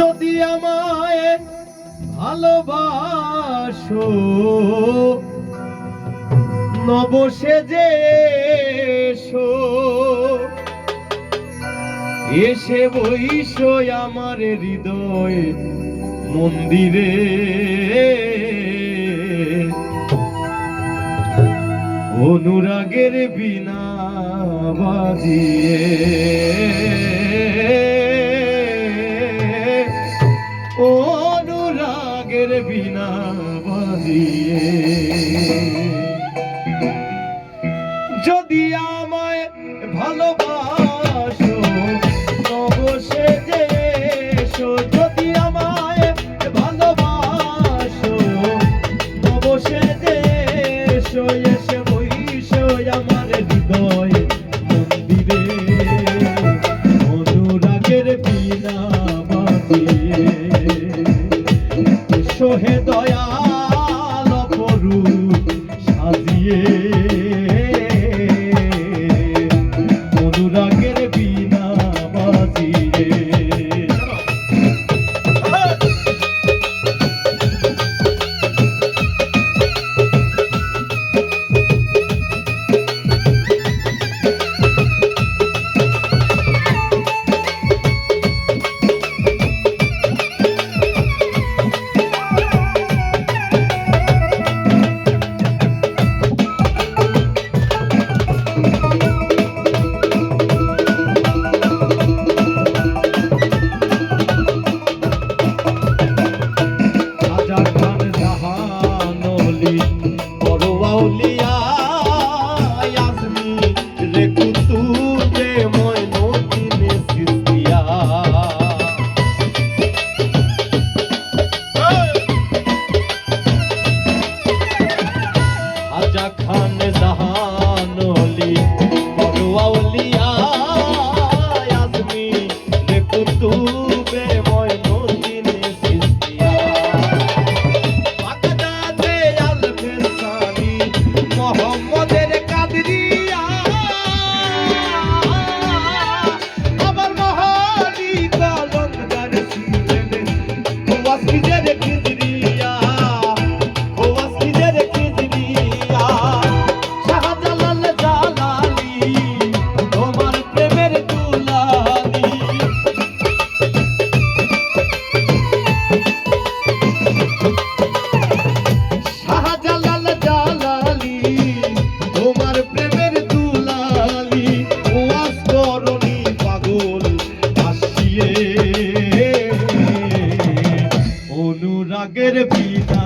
যদি আমায় ভালোবাসো নবসে যে এসে বইশো আমার হৃদয় মন্দিরে। অনুরাগের বিনা বাজিয়ে বিনা বাজিয়ে। gonna be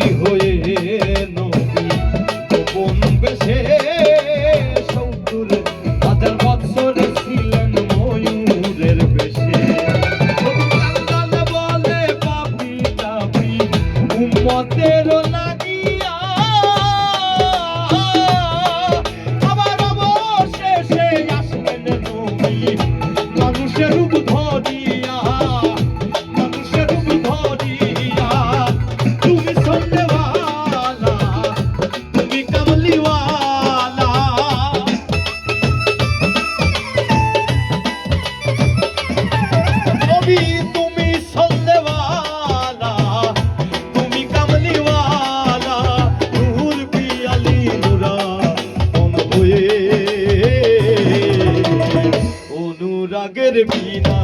সখী হয়ে নবী গোপন বেশে সৌদুরে হাজার বৎসরে ছিলেন ময়ূরের বেশে। বলে, পাপি তাপি উম্মতের লাগিয়া আবার অবশেষে আসলেন নবী। অনুরাগের বিনা